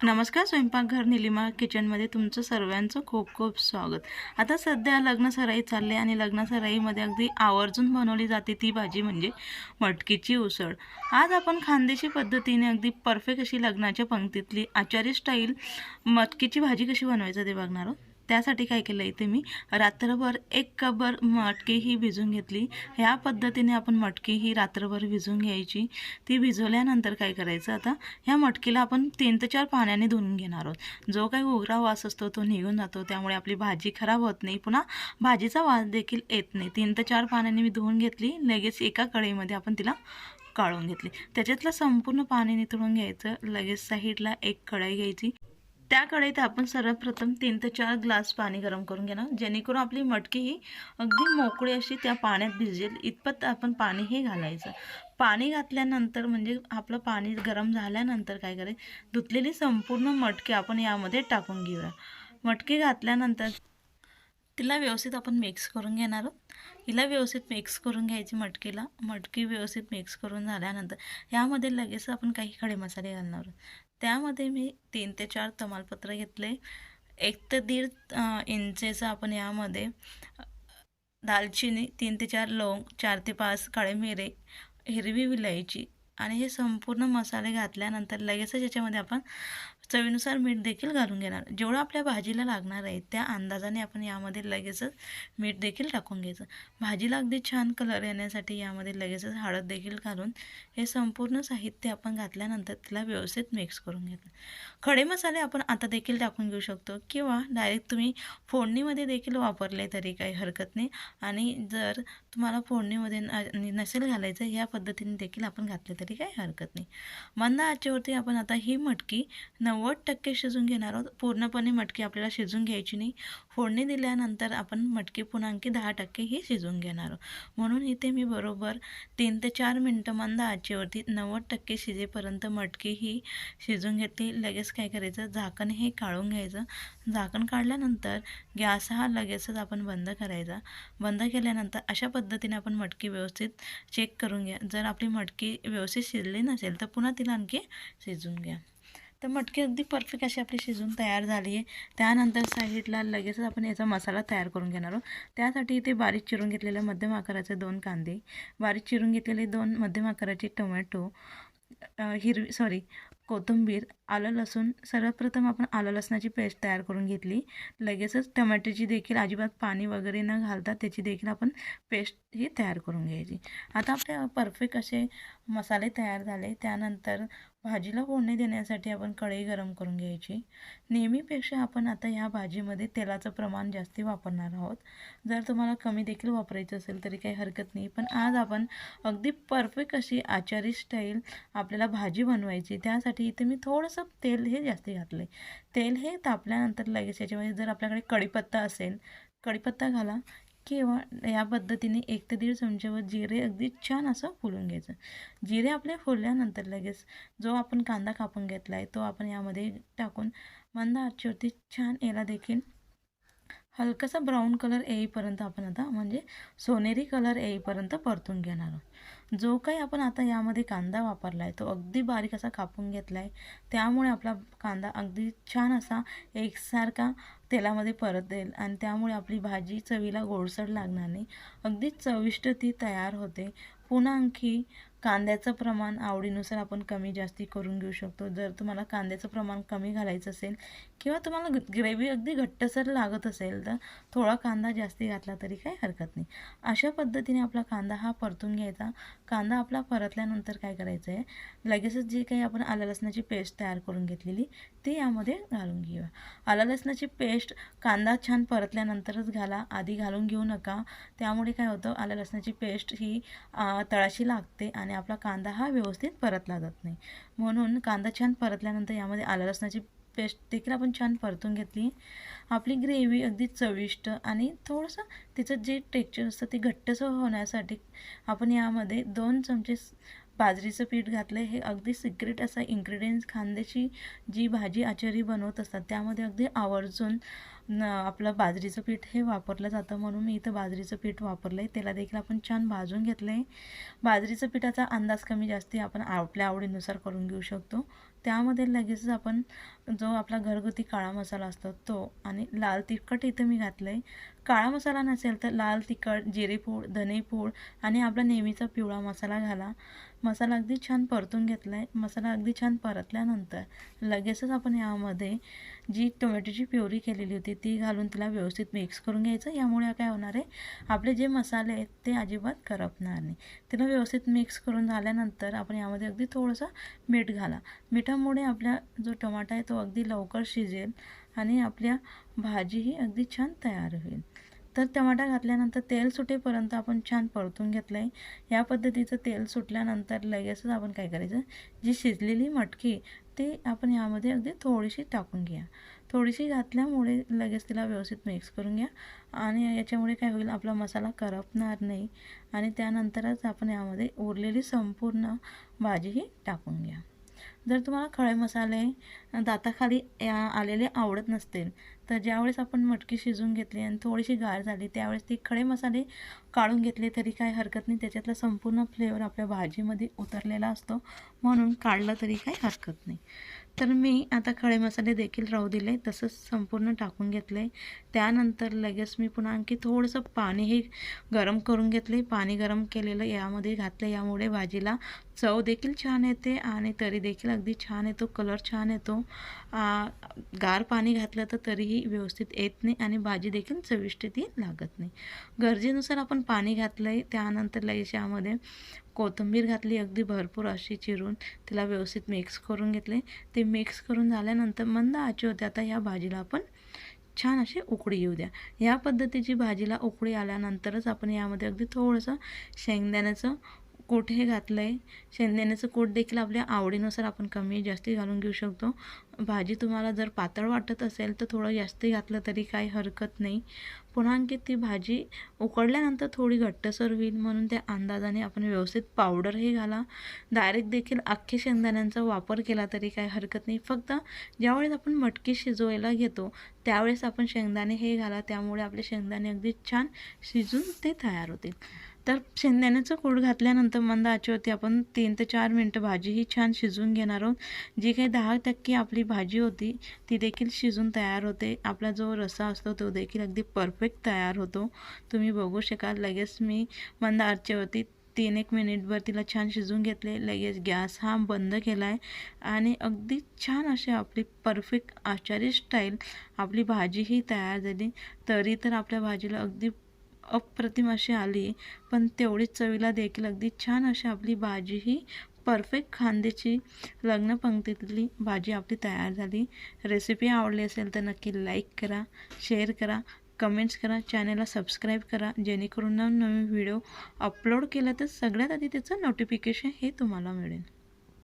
नमस्कार स्वयंपाकघर निलिमा किचनमध्ये तुमचं सर्वांचं खूप खूप स्वागत. आता सध्या लग्न सराई चालली आणि लग्न सराईमध्ये अगदी आवर्जून बनवली जाते ती भाजी म्हणजे मटकीची उसळ. आज आपण खानदेशी पद्धतीने अगदी परफेक्ट अशी लग्नाच्या पंक्तीतली आचारी स्टाईल मटकीची भाजी कशी बनवायचं ते बघणार आहोत. त्यासाठी काय केलं इथे मी? रात्रभर एक कपभर मटकी ही भिजून घेतली. ह्या पद्धतीने आपण मटकी ही रात्रभर भिजून घ्यायची. ती भिजवल्यानंतर काय करायचं आता? ह्या मटकीला आपण तीन ते चार पाण्याने धुवून घेणार आहोत. जो काही उग्रा वास असतो तो निघून जातो. त्यामुळे आपली भाजी खराब होत नाही. पुन्हा भाजीचा वास देखील येत नाही. तीन ते चार पाण्याने मी धुवून घेतली. लगेच एका कढईमध्ये आपण तिला काढून घेतली. त्याच्यातलं संपूर्ण पाणी निथळून घ्यायचं. लगेच साईडला एक कढई घ्यायची. त्या कढईत आपण सर्वप्रथम तीन ते चार ग्लास पाणी गरम करून घेणार. जेणेकरून आपली मटकी ही अगदी मोकळी अशी त्या पाण्यात भिजेल. इतपत आपण पाणी हे घालायचं. पाणी घातल्यानंतर म्हणजे आपलं पाणी गरम झाल्यानंतर काय करायचं धुतलेली संपूर्ण मटकी आपण यामध्ये टाकून घेऊया. मटकी घातल्यानंतर तिला व्यवस्थित आपण मिक्स करून घेणार आहोत. हिला व्यवस्थित मिक्स करून घ्यायची मटकीला. मटकी व्यवस्थित मिक्स करून झाल्यानंतर यामध्ये लगेच आपण काही खडे मसाले घालणार आहोत. त्यामध्ये मी तीन ते चार तमालपत्र घेतले. एक ते दीड इंचेचं आपण यामध्ये दालचिनी तीन ते चार लवंग चार ते पाच काळे मिरे हिरवी विलायची आणि हे संपूर्ण मसाले घातल्यानंतर लगेचच याच्यामध्ये आपण चवीनुसार मीठ देखील घालून घेणार. जेवढं आपल्या भाजीला लागणार आहे त्या अंदाजाने आपण यामध्ये लगेचच मीठ देखील टाकून घ्यायचं. भाजीला अगदी छान कलर येण्यासाठी यामध्ये लगेचच हळद देखील घालून हे संपूर्ण साहित्य आपण घातल्यानंतर तिला व्यवस्थित मिक्स करून घेतलं. खडे मसाले आपण आता देखील टाकून घेऊ शकतो किंवा डायरेक्ट तुम्ही फोडणीमध्ये देखील वापरले तरी काही हरकत नाही. आणि जर तुम्हाला फोडणीमध्ये नसेल घालायचं या पद्धतीने देखील आपण घातले तरी काही हरकत नाही. मंद आचेवरती आपण आता ही मटकी नऊ नव्वद टक्के शिजून घेणार आहोत. पूर्णपणे मटकी आपल्याला शिजून घ्यायची नाही. फोडणी दिल्यानंतर आपण मटकी पुन्हा आणखी दहा टक्के ही शिजून घेणार आहोत. म्हणून इथे मी बरोबर तीन ते चार मिनटं मंद आचेवरती नव्वद टक्के शिजेपर्यंत मटकी ही शिजून घेतली. लगेच काय करायचं? झाकण हे काढून घ्यायचं. झाकण काढल्यानंतर गॅस हा लगेचच आपण बंद करायचा. बंद केल्यानंतर अशा पद्धतीने आपण मटकी व्यवस्थित चेक करून घ्या. जर आपली मटकी व्यवस्थित शिजली नसेल तर पुन्हा तिला आणखी शिजून घ्या. तर मटकी अगदी परफेक्ट अशी आपली शिजून तयार झाली आहे. त्यानंतर साईडला लगेचच आपण याचा मसाला तयार करून घेणार आहोत. त्यासाठी इथे बारीक चिरून घेतलेले मध्यम आकाराचे दोन कांदे बारीक चिरून घेतलेले दोन मध्यम आकाराचे टोमॅटो हिरवी सॉरी कोथिंबीर आलं लसूण सर्वप्रथम आपण आलं लसणाची पेस्ट तयार करून घेतली. लगेचच टमॅटोची देखील अजिबात पाणी वगैरे न घालता त्याची देखील आपण पेस्ट ही तयार करून घ्यायची. आता आपले परफेक्ट असे मसाले तयार झाले. त्यानंतर भाजीला फोडणी देण्यासाठी आपण कढई गरम करून घ्यायची. नेहमीपेक्षा आपण आता ह्या भाजीमध्ये तेलाचं प्रमाण जास्ती वापरणार आहोत. जर तुम्हाला कमी देखील वापरायचं असेल तरी काही हरकत नाही. पण आज आपण अगदी परफेक्ट अशी आचारी स्टाईल आपल्याला भाजी बनवायची. त्यासाठी इथे मी थोडंसं तेल हे जास्ती घातलं आहे तेल हे तापल्यानंतर लगेच याच्यामध्ये जर आपल्याकडे कढीपत्ता असेल कढीपत्ता घाला. किंवा या पद्धतीने एक ते दीड चमच्यावर जिरे अगदी छान असं फुलून घ्यायचं. जिरे आपले फुलल्यानंतर लगेच जो आपण कांदा कापून घेतला आहे तो आपण यामध्ये टाकून मंद आचेवरती छान याला देखील हलकासा ब्राऊन कलर येईपर्यंत आपण आता म्हणजे सोनेरी कलर येईपर्यंत परतून घेणार आहोत. जो काही आपण आता यामध्ये कांदा वापरला आहे तो अगदी बारीक असा कापून घेतला आहे त्यामुळे आपला कांदा अगदी छान असा एकसारखा तेलामध्ये परतेल आणि त्यामुळे आपली भाजी चवीला गोडसर लागणार नाही. अगदी चविष्ट ती तयार होते. पुन्हा आणखी कांद्याचं प्रमाण आवडीनुसार आपण कमी जास्ती करून घेऊ शकतो. जर तुम्हाला कांद्याचं प्रमाण कमी घालायचं असेल किंवा तुम्हाला ग्रेव्ही अगदी घट्टसर लागत असेल तर थोडा कांदा जास्ती घातला तरी काही हरकत नाही. अशा पद्धतीने आपला कांदा हा परतून घ्यायचा. कांदा आपला परतल्यानंतर काय करायचं आहे लगेचच जी काही आपण आला लसणाची पेस्ट तयार करून घेतलेली ती यामध्ये घालून घेऊया. आला लसणाची पेस्ट पेस्ट कांदा छान परतल्यानंतरच घाला. आधी घालून घेऊ नका. त्यामुळे काय होतं आलं लसणाची पेस्ट ही तळाशी लागते आणि आपला कांदा हा व्यवस्थित परतला जात नाही. म्हणून कांदा छान परतल्यानंतर यामध्ये आलं लसणाची पेस्ट देखील आपण छान परतून घेतली. आपली ग्रेव्ही अगदी चविष्ट आणि थोडंसं तिचं जे टेक्चर असतं ते घट्टसं होण्यासाठी आपण यामध्ये दोन चमचे बाजरीचं पीठ घातलं हे अगदी सिक्रेट असा इन्ग्रेडियंट्स खांद्याची जी भाजी आचारी बनवत असतात त्यामध्ये अगदी आवर्जून न आपलं बाजरीचं पीठ हे वापरलं जातं म्हणून मी इथं बाजरीचं पीठ वापरलं आहे त्याला देखील आपण छान भाजून घेतलं आहे बाजरीचं पिठाचा अंदाज कमी जास्ती आपण आपल्या आवडीनुसार करून घेऊ शकतो. त्यामध्ये लगेचच आपण जो आपला घरगुती काळा मसाला असतो तो आणि लाल तिखट इथं मी घातलं आहे काळा मसाला नसेल तर लाल तिखट जिरेपूड धनेपूड आणि आपला नेहमीचा पिवळा मसाला घाला. मसाला अगदी छान परतून घेतला आहे मसाला अगदी छान परतल्यानंतर लगेचच आपण यामध्ये जी टोमॅटोची प्युरी केलेली होती ती घालून तिला व्यवस्थित मिक्स करून घ्यायचं. यामुळे काय होणार आहे आपले जे मसाले आहेत ते अजिबात करपणार नाही. तिला व्यवस्थित मिक्स करून झाल्यानंतर आपण यामध्ये अगदी थोडंसं मीठ घाला. मिठामुळे आपला जो टमाटा आहे तो अगदी लवकर शिजेल आणि आपल्या भाजी ही अगदी छान तयार होईल. तर टमाटा घातल्यानंतर तेल सुटेपर्यंत आपण छान परतून घेतलं आहे या पद्धतीचं तेल सुटल्यानंतर लगेचच आपण काय करायचं जी शिजलेली मटकी ते आपण यामध्ये अगदी थोडीशी टाकून घ्या. थोडीशी घातल्यामुळे लगेच तिला व्यवस्थित मिक्स करून घ्या. आणि याच्यामुळे काय होईल आपला मसाला करपणार नाही. आणि त्यानंतरच आपण यामध्ये उरलेली संपूर्ण भाजीही टाकून घ्या. जर तुम्हाला खडे मसाले दाताखाली या आलेले आवडत नसतील तर ज्यावेळेस आपण मटकी शिजून घेतली आणि थोडीशी गार झाली त्यावेळेस ते खडे मसाले काढून घेतले तरी काही हरकत नाही. त्याच्यातला संपूर्ण फ्लेवर आपल्या भाजीमध्ये उतरलेला असतो. म्हणून काढलं तरी काही हरकत नाही. तर मी आता खडे मसाले देखील राहू दिले तसंच संपूर्ण टाकून घेतले. त्यानंतर लगेच मी पुन्हा आणखी थोडंसं पाणीही गरम करून घेतले. पाणी गरम केलेलं यामध्ये घातलं यामुळे भाजीला चव देखील छान येते आणि तरी देखील अगदी छान येतो कलर छान येतो. गार पाणी घातलं तर तरीही व्यवस्थित येत नाही आणि भाजी देखील चविष्ट ती लागत नाही. गरजेनुसार आपण पाणी घातलं आहे त्यानंतर लगेच यामध्ये कोथिंबीर घातली अगदी भरपूर अशी चिरून तिला व्यवस्थित मिक्स करून घेतले. ते मिक्स करून झाल्यानंतर मंद आचे होते. आता या भाजीला आपण छान अशी उकळी येऊ द्या. या पद्धतीची भाजीला उकळी आल्यानंतरच आपण यामध्ये अगदी थोडंसं शेंगदाण्याचं कोट हे घातलं आहे शेंगदाण्याचं कोट देखील आपल्या आवडीनुसार आपण कमी जास्ती घालून घेऊ शकतो. भाजी तुम्हाला जर पातळ वाटत असेल तर थोडं जास्त घातलं तरी काही हरकत नाही. पुन्हा आणखी ती भाजी उकडल्यानंतर थोडी घट्टसर होईल म्हणून त्या अंदाजाने आपण व्यवस्थित पावडरही घाला. डायरेक्ट देखील अख्खे शेंगदाण्यांचा वापर केला तरी काही हरकत नाही. फक्त ज्यावेळेस आपण मटकी शिजवायला घेतो त्यावेळेस आपण शेंगदाणे हे घाला. त्यामुळे आपले शेंगदाणे अगदी छान शिजून ते तयार होतील. तर शेंगदाण्याचं कूड घातल्यानंतर मंद आचेवरती आपण तीन ते चार मिनटं भाजी ही छान शिजवून घेणार आहोत. जी काही दहा टक्के आपली भाजी होती ती देखील शिजून तयार होते. आपला जो रसा असतो तो देखील अगदी परफेक्ट तयार होतो. तुम्ही बघू शकाल लगेच मी मंद आचेवरती तीन एक मिनिटभर तिला छान शिजवून घेतले. लगेच गॅस हा बंद केला आहे आणि अगदी छान अशी आपली परफेक्ट आचारी स्टाईल आपली भाजी ही तयार झाली. तरी तर आपल्या भाजीला अगदी अप्रतिम अशी आली. पण तेवढीच चवीला देखील अगदी छान अशी आपली भाजी ही परफेक्ट खांद्याची लग्नपंक्तीतली भाजी आपली तयार झाली. रेसिपी आवडली असेल तर नक्की लाईक करा शेअर करा कमेंट्स करा चॅनलला सबस्क्राईब करा. जेणेकरून नवीन व्हिडिओ अपलोड केला तर सगळ्यात आधी त्याचं नोटिफिकेशन हे तुम्हाला मिळेल.